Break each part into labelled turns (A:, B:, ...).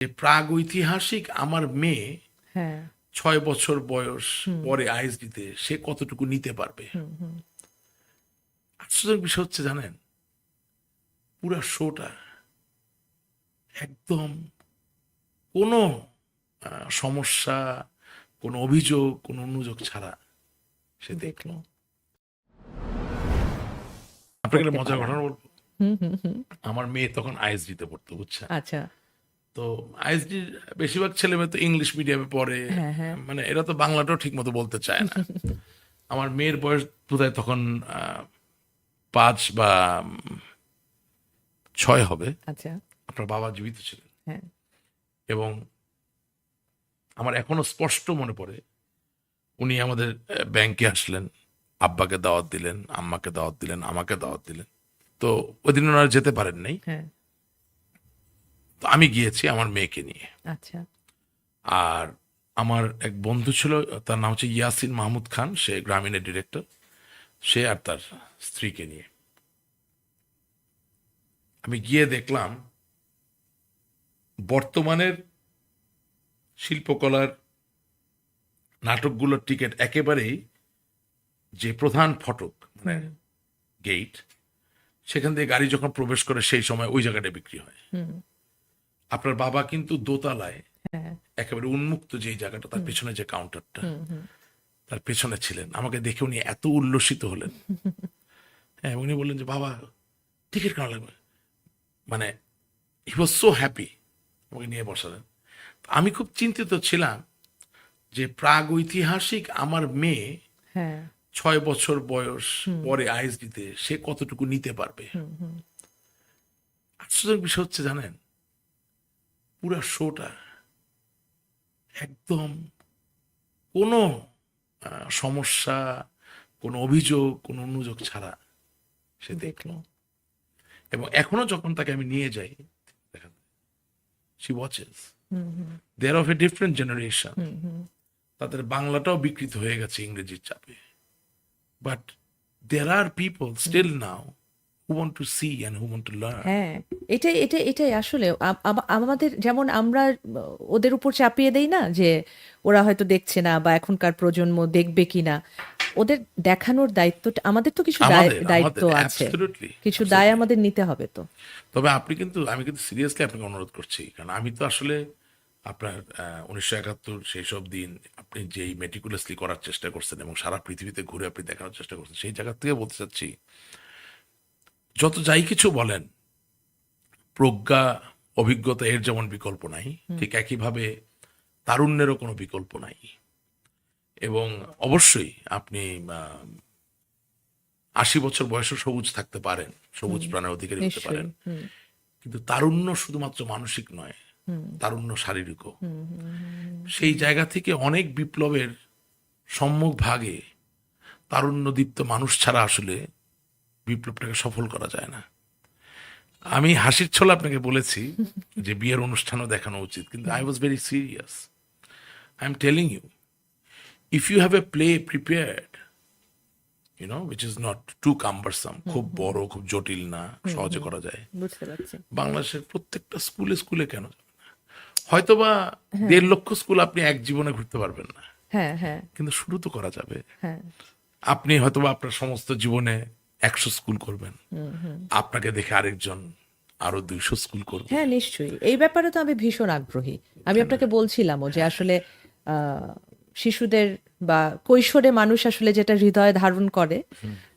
A: যে প্রাগ ঐতিহাসিক আমার মেয়ে
B: হ্যাঁ।
A: ছয় বছর বয়স পরে আইএসডিতে সে কতটুকু নিতে পারবে? আশ্চর্যের বিষয় হচ্ছে জানেন পুরা শোটা একদম কোনো সমস্যা কোনো অভিযোগ কোনো অনুযোগ ছাড়া সে দেখল। আপনাকে মজার ঘটনা বলব? আমার মেয়ে তখন আইএসডিতে পড়তো বুঝছেন?
B: আচ্ছা।
A: তো আইএসডির বেশিরভাগ ছেলে মেয়ে তো ইংলিশ মিডিয়ামে পড়ে।
B: হ্যাঁ, হ্যাঁ।
A: মানে এরা তো বাংলাটাও ঠিক মতো বলতে চায় না। আমার মেয়ের বয়স বোধহয় তখন পাঁচ বা ছয় হবে।
B: আচ্ছা।
A: আপনার বাবা জীবিত ছিলেন।
B: হ্যাঁ।
A: এবং আমার এখনও স্পষ্ট মনে পড়ে উনি আমাদের ব্যাংকে আসলেন আব্বাকে দাওয়াত দিলেন আম্মাকে দাওয়াত দিলেন আমাকে দাওয়াত দিলেন। তো ওই দিন ওনারা যেতে পারেন নাই।
B: হ্যাঁ।
A: তো আমি গিয়েছি আমার মেয়েকে নিয়ে।
B: আচ্ছা।
A: আর আমার এক বন্ধু ছিল তার নাম হচ্ছে ইয়াসিন মাহমুদ খান সে গ্রামীণের ডিরেক্টর। সে আর তার স্ত্রীকে নিয়ে। আমি গিয়ে দেখলাম বর্তমানের শিল্পকলার নাটকগুলোর টিকিট একেবারেই যে প্রধান ফটক মানে গেট সেখান থেকে গাড়ি যখন প্রবেশ করে সেই সময় ওই জায়গাটা বিক্রি হয়। আপনার বাবা কিন্তু দোতলায়
B: হ্যাঁ।
A: একেবারে উন্মুক্ত যে জায়গাটা তার পেছনে যে কাউন্টারটা তার পেছনে ছিলেন। আমাকে দেখে উনি এত উল্লসিত হলেন। হ্যাঁ উনি বললেন যে বাবা টিকিট কেন লাগবে? মানে হি ওয়াজ সো হ্যাপি আমাকে নিয়ে বসালেন। আমি খুব চিন্তিত ছিলাম যে প্রাগ ঐতিহাসিক আমার মেয়ে
B: হ্যাঁ।
A: ছয় বছর বয়স পরে আইএসডিতে সে কতটুকু নিতে পারবে? আশ্চর্যের বিষয় হচ্ছে জানেন? পুরা শোটা একদম কোনো সমস্যা কোনো অভিযোগ কোনো অনুযোগ ছাড়া সে দেখল। এবং এখনও যখন তাকে আমি নিয়ে যাই she watches
B: hmm
A: they're of a different generation তাদের বাংলাটাও বিকৃত হয়ে গেছে ইংরেজির চাপে। But there are people still now
B: হ্যাঁ এটাই এটাই এটাই আসলে। আম- আম- আমাদের যেমন আমরা ওদের উপর চাপিয়ে দেই না যে ওরা হয়তো দেখছে না বা এখনকার প্রজন্ম দেখবে কিনা ওদের দেখানোর দায়িত্বটা আমাদের তো কিছু দায়িত্ব আছে। কিছু দায় আমাদের নিতে হবে তো।
A: তবে আপনি কিন্তু আমি কিন্তু সিরিয়াসলি আপনাকে অনুরোধ করছি কারণ আমি তো আসলে আপনার উনিশশো একাত্তর সেই সব দিন আপনি যেই মেটিকুলাসলি করার চেষ্টা করছেন এবং সারা পৃথিবীতে ঘুরে আপনি দেখানোর চেষ্টা করছেন সেই জায়গা থেকে বলতে চাচ্ছি যত যাই কিছু বলেন প্রজ্ঞা অভিজ্ঞতা এর যেমন বিকল্প নাই ঠিক একইভাবে তারুণ্যেরও কোনো বিকল্প নাই। এবং অবশ্যই আপনি আশি বছর বয়সে সবুজ থাকতে পারেন সবুজ প্রাণের অধিকারী হতে পারেন। কিন্তু তারুণ্য শুধুমাত্র মানসিক নয় তারুণ্য শারীরিকও। সেই জায়গা থেকে অনেক বিপ্লবের সম্মুখ ভাগে তারুণ্যদীপ্ত মানুষ ছাড়া আসলে বিপ্লবটাকে সফল করা যায় না। আমি হাসির ছলে আপনাকে বলেছি যে বিয়ের অনুষ্ঠানও দেখানো উচিত কিন্তু I was very serious I am telling you if you have a play prepared you know which is not too cumbersome খুব বড় খুব জটিল না সহজে করা যায়। বাংলাদেশের প্রত্যেকটা স্কুলে স্কুলে কেন হয়তোবা দেড় লক্ষ স্কুল আপনি এক জীবনে ঘুরতে পারবেন না।
B: হ্যাঁ হ্যাঁ।
A: কিন্তু শুরু তো করা যাবে।
B: হ্যাঁ।
A: আপনি হয়তোবা আপনার সমস্ত জীবনে একশো স্কুল করবেন। আপনাকে দেখে আরেকজন আরও দুইশো স্কুল করবে।
B: হ্যাঁ নিশ্চয়ই। এই ব্যাপারে তো আমি ভীষণ আগ্রহী। আমি আপনাকে বলছিলাম যে আসলে আহ, শিশুদের বা কৈশোরে মানুষ আসলে যেটা হৃদয়ে ধারণ করে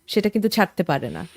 B: সেটা কিন্তু ছাড়তে পারে না।